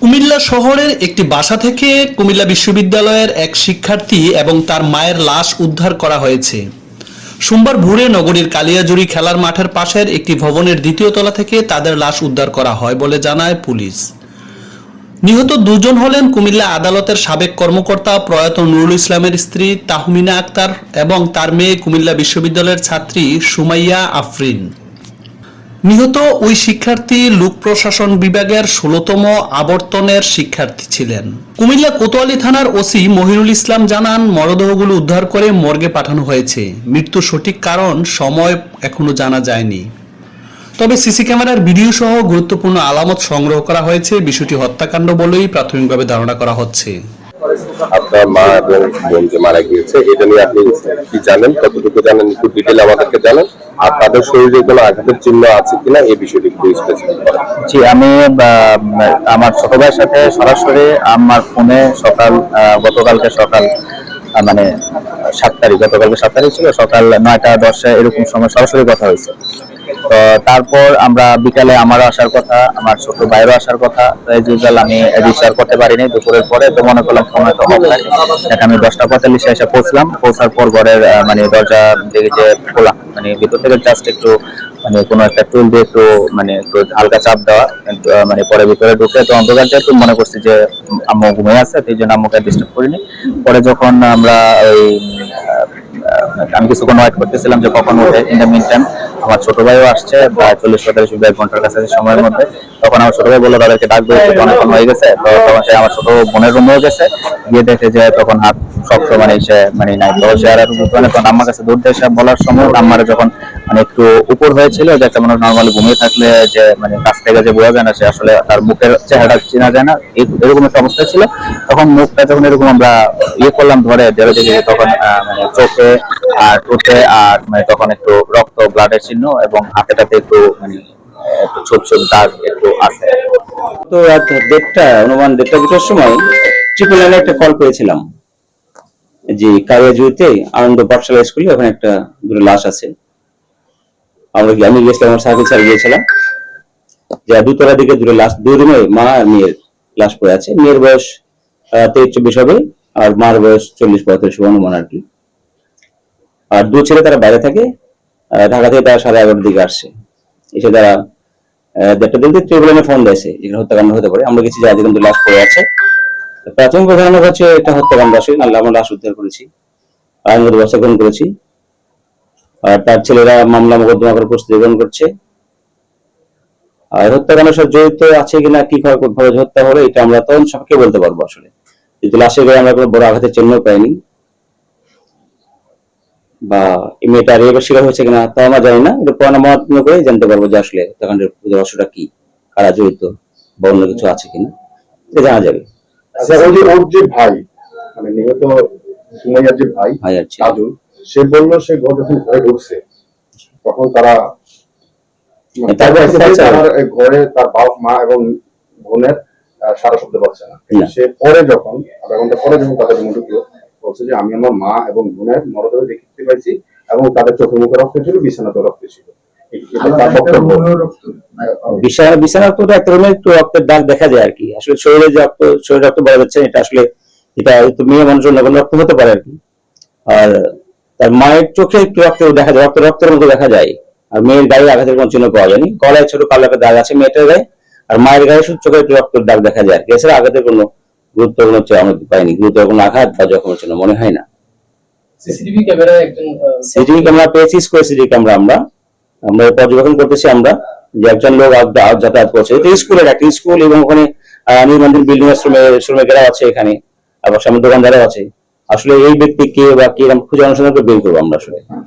কুমিল্লা শহরের একটি বাসা থেকে কুমিল্লা বিশ্ববিদ্যালয়ের এক শিক্ষার্থী এবং তার মায়ের লাশ উদ্ধার করা হয়েছে। সোমবার ভোরে নগরীর কালিয়াজুড়ি খেলার মাঠের পাশের একটি ভবনের দ্বিতীয় তলা থেকে তাদের লাশ উদ্ধার করা হয় বলে জানায় পুলিশ। নিহত দুজন হলেন কুমিল্লা আদালতের সাবেক কর্মকর্তা প্রয়াত নুরুল ইসলামের স্ত্রী তাহমিনা আক্তার এবং তার মেয়ে কুমিল্লা বিশ্ববিদ্যালয়ের ছাত্রী সুমাইয়া আফরিন। নিহত ওই শিক্ষার্থী লোক প্রশাসন বিভাগের ষোলতম আবর্তনের শিক্ষার্থী ছিলেন। কুমিল্লা কোতোয়ালি থানার ওসি মহিরুল ইসলাম জানান, মরদেহগুলো উদ্ধার করে মর্গে পাঠানো হয়েছে। মৃত্যুর সঠিক কারণ সময় এখনও জানা যায়নি। তবে সিসি ক্যামেরার ভিডিও সহ গুরুত্বপূর্ণ আলামত সংগ্রহ করা হয়েছে। বিষয়টি হত্যাকাণ্ড বলেই প্রাথমিকভাবে ধারণা করা হচ্ছে। আপনার মা এবং বোন যে মারা গিয়েছে। এটা নিয়ে আপনি কি জানেন? কতটুকু জানেন? একটু ডিটেল আমাদেরকে জানেন। আর তাদের শরীরে কোনো আঘাতের চিহ্ন আছে কিনা এই বিষয়টি একটু স্পেসিফিক জি, আমি আমার ছোট ভাইয়ের সাথে সরাসরি আমার ফোনে সকাল গতকালকে সকাল মানে সাত তারিখ, গতকালকে সাত তারিখ ছিল, সকাল নয়টা দশটা এরকম সময় সরাসরি কথা হয়েছে। তারপর আমরা বিকালে আমারও আসার কথা, আমার ছোট ভাইয়েরও আসার কথা। তো আমি রিচার্জ করতে পারিনি, দুপুরের পরে তো মনে করলাম হয়তো অফ থাকে দেখ, আমি দশটা পঁয়তাল্লিশে এসে পৌঁছলাম, পৌঁছার পর ঘরের মানে দরজা দিকে যে খোলা মানে ভিতর থেকে জাস্ট একটু মানে কোনো একটা টুল দিয়ে একটু মানে একটু হালকা চাপ দেওয়া মানে পরে ভিতরে ঢুকে তো অন্ধকার যেহেতু মনে করছি যে আম্মু ঘুমিয়ে আছে, সেই জন্য আম্মুকে ডিস্টার্ব করিনি। পরে যখন আমরা ওই আহ, আমি কিছুক্ষণ ওয়েট করতেছিলাম যে কখন ওঠে ইন দ্য মিন টাইম আমার ছোট ভাইও আসছে প্রায় চল্লিশ পঁয়তাল্লিশ মিনিট ঘণ্টার কাছে সময়ের মধ্যে। তখন আমার ছোট ভাই বলল তাদেরকে ডাকবে অনেকক্ষণ হয়ে গেছে। তো তখন সে আমার ছোট বোনের রুমেও গেছে। গিয়ে দেখে যে তখন হাত সব সময় সে মানে নাই। তো সে আর মানে তখন আমার কাছে দৌড় দিয়ে বলার সময় আমার যখন মানে একটু উপর হয়েছিল যে একটা মানুষ নর্মালি ঘুমিয়ে থাকলে যে মানে কাছ থেকে যে বোঝা যায় না সে আসলে তার মুখের চেহারাটা চেনা যায় না এরকম একটা অবস্থা ছিল। তখন মুখটা যখন এরকম আমরা ইয়ে করলাম ধরে ধরে দেখি তখন মানে চোখে আর ঠোঁটে আর মানে তখন একটু রক্ত ব্লাডের চিহ্ন এবং হাতেটাতে একটু মানে একটু ছোট ছোট দাগ একটু আছে। তো রাত দেড়টা, অনুমান দেড়টা দুটোর সময় ট্রিপল লাইনে একটা কল পেয়েছিলাম যে কালিয়াজুড়িতে আনন্দ পাঠশালা স্কুলে ওখানে একটা দুটো লাশ আছে। আমরা আমি গিয়েছিলাম, আমার সার্ভিস স্যার গিয়েছিলাম। যে দুতলা দিকে দুটো লাশ দুই রুমে মা আর মেয়ের লাশ পড়ে আছে। মেয়ের বয়স তেইশ, চব্বিশ হবে, আর মার বয়স চল্লিশ, পঁয়ত্রিশ অনুমান আর কি। আর দু ছেলে তারা বাইরে থাকে ঢাকা থেকে তারা সাড়ে এগারোটার দিকে আসছে এসে তারা দেড়টা দিন ট্রিবুলানে ফোন দিয়েছে যেখানে হত্যাকাণ্ড হতে পারে। আমরা গেছি যে কিন্তু লাশ পড়ে আছে। প্রাথমিক ধারণা হচ্ছে এটা হত্যাকাণ্ড আসে নাহলে আমরা লাশ উদ্ধার করেছি। আইনগত ব্যবস্থা গ্রহণ করেছি। তার ছেলেরা মামলা মোকদ্দমা করে প্রস্তুতি গ্রহণ করছে। আর হত্যাকাণ্ডের সাথে জড়িত আছে কিনা কি ভাবে হত্যা হলো এটা আমরা তখন সবকে বলতে পারব আসলে। কিন্তু লাশের গায়ে আমরা কোনো বড় আঘাতের চিহ্ন পাইনি। বা মেয়েটা রেপের শিকার হয়েছে কিনা তা আমরা জানি না। এটা পরামর্শ করে জানতে পারব যে আসলে হত্যাকাণ্ডের রহস্যটা কি কারা জড়িত বা অন্য কিছু আছে কিনা এটা জানা যাবে। আচ্ছা ওর যে ভাই মানে নিহত সুমাইয়ার যে ভাই ভাই। কাজু সে বলল সে ঘর যখন ঘরে ঢুকছে। তখন তারা মানে ঘরে তার বাপ মা এবং বোনের সারা শব্দ পাচ্ছে না। সে পরে যখন আধা ঘণ্টা পরে যখন তাদের রুমে ঢুকলো বলছে যে আমি আমার মা এবং বোনের মরদেহ দেখতে পাইছি এবং তাদের চোখে মুখে রক্ত ছিল বিছানাতে রক্ত ছিল। বিছানার তো একটা রুমে একটু রক্তের দাগ দেখা যায় আর কি। আসলে শরীরে যে রক্ত শরীরে রক্ত বলা যাচ্ছে এটা আসলে এটা তো মেয়ে মানুষের নগণ রক্ত হতে পারে আর কি। আর তার মায়ের চোখে একটু রক্ত দেখা যায় রক্ত রক্তের মতো দেখা যায়। আর মেয়ের গায়ে আঘাতের কোনো চিহ্ন পাওয়া যায়নি। গলায় ছোট কালো একটা দাগ আছে মেয়েটার গায়ে আর মায়ের গায়ে শুধু চোখে একটু রক্তের দাগ দেখা যায়। এছাড়া আঘাতের কোনো গুরুত্বপূর্ণ হচ্ছে আমরা পাইনি। গুরুতর কোনো আঘাত বা জখমের জন্য মনে হয় না। সিসিটিভি ক্যামেরায় একজন সিসিটিভি ক্যামেরা পেয়েছি স্কোয়ার সিসিটিভি ক্যামেরা আমরা। আমরা পর্যবেক্ষণ করতেছি আমরা যে একজন লোক যাতায়াত করছে। এটা স্কুলের একটা স্কুল এবং ওখানে আহ, নির্মাণাধীন বিল্ডিং এর শ্রমে শ্রমিক ঘেরাও আছে এখানে। আবার সামনে দোকানদারও আছে। আসলে এই ব্যক্তি কে বা কি এরকম খুঁজে অনুসন্ধান করে বের করব আমরা আসলে।